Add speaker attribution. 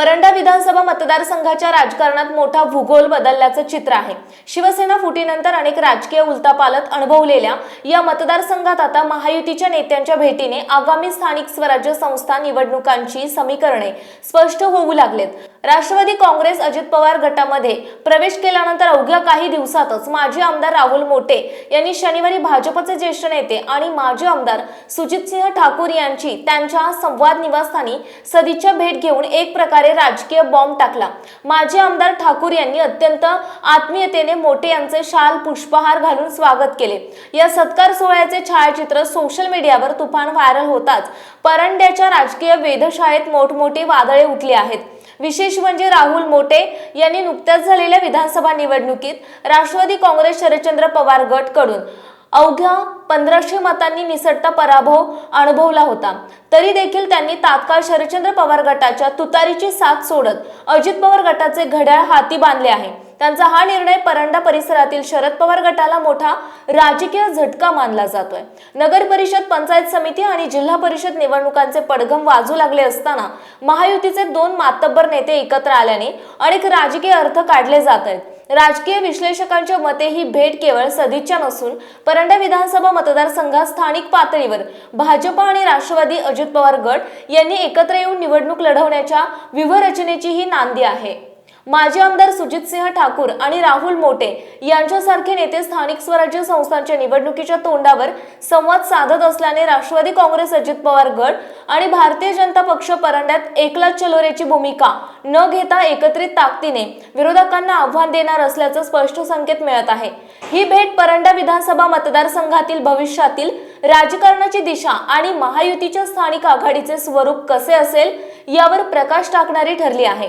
Speaker 1: परंडा विधानसभा मतदारसंघाच्या राजकारणात मोठा भूगोल बदलल्याचं चित्र आहे. शिवसेना फुटीनंतर अनेक राजकीय उलतापालत अनुभवलेल्या या मतदारसंघात आता महायुतीच्या नेत्यांच्या भेटीने आगामी स्थानिक स्वराज्य संस्था निवडणुकांची समीकरणे स्पष्ट होऊ लागलेत. राष्ट्रवादी काँग्रेस अजित पवार गटामध्ये प्रवेश केल्यानंतर अवघ्या काही दिवसातच माजी आमदार राहुल मोटे यांनी शनिवारी भाजपचे ज्येष्ठ नेते आणि माजी आमदार सुजितसिंह ठाकूर यांची त्यांच्या संवाद निवासस्थानी सदिच्छा भेट घेऊन एक प्रकारे राजकीय बॉम्ब टाकला. माजी आमदार ठाकूर यांनी अत्यंत आत्मीयतेने मोटे यांचे शाल पुष्पहार घालून स्वागत केले. या सत्कार सोहळ्याचे छायाचित्र सोशल मीडियावर तुफान व्हायरल होताच. परंड्याच्या राजकीय वेधशाळेत मोठमोठी वादळे उठली आहेत. विशेष म्हणजे राहुल मोटे यांनी नुकत्याच झालेल्या विधानसभा निवडणुकीत राष्ट्रवादी काँग्रेस शरदचंद्र पवार गटकडून अवघ्या पंधराशे मतांनी निसटता पराभव अनुभवला होता. तरी देखील त्यांनी तात्काळ शरदचंद्र पवार गटाच्या तुतारीची साथ सोडत अजित पवार गटाचे घड्याळ हाती बांधले आहे. त्यांचा हा निर्णय परंडा परिसरातील शरद पवार गटाला मोठा राजकीय झटका मानला जातोय. नगर परिषद पंचायत समिती आणि जिल्हा परिषद निवडणुकांचे पडघम वाजू लागले असताना महायुतीचे दोन मातब्बर नेते एकत्र आल्याने अनेक राजकीय अर्थ काढले जात आहेत. राजकीय विश्लेषकांच्या मते ही भेट केवळ सदिच्छा नसून परंडा विधानसभा मतदारसंघात स्थानिक पातळीवर भाजप आणि राष्ट्रवादी अजित पवार गट यांनी एकत्र येऊन निवडणूक लढवण्याच्या व्यूहरचनेची ही नांदी आहे. माजी आमदार सुजितसिंह ठाकूर आणि राहुल मोटे यांच्यासारखे नेते स्थानिक स्वराज्य संस्थांच्या निवडणुकीच्या तोंडावर संवाद साधत असल्याने राष्ट्रवादी काँग्रेस अजित पवार गट आणि भारतीय जनता पक्ष परंड्यात एकला चलोरेची भूमिका न घेता एकत्रित ताकदीने विरोधकांना आव्हान देणार असल्याचं स्पष्ट संकेत मिळत आहे. ही भेट परंडा विधानसभा मतदारसंघातील भविष्यातील राजकारणाची दिशा आणि महायुतीच्या स्थानिक आघाडीचे स्वरूप कसे असेल यावर प्रकाश टाकणारी ठरली आहे.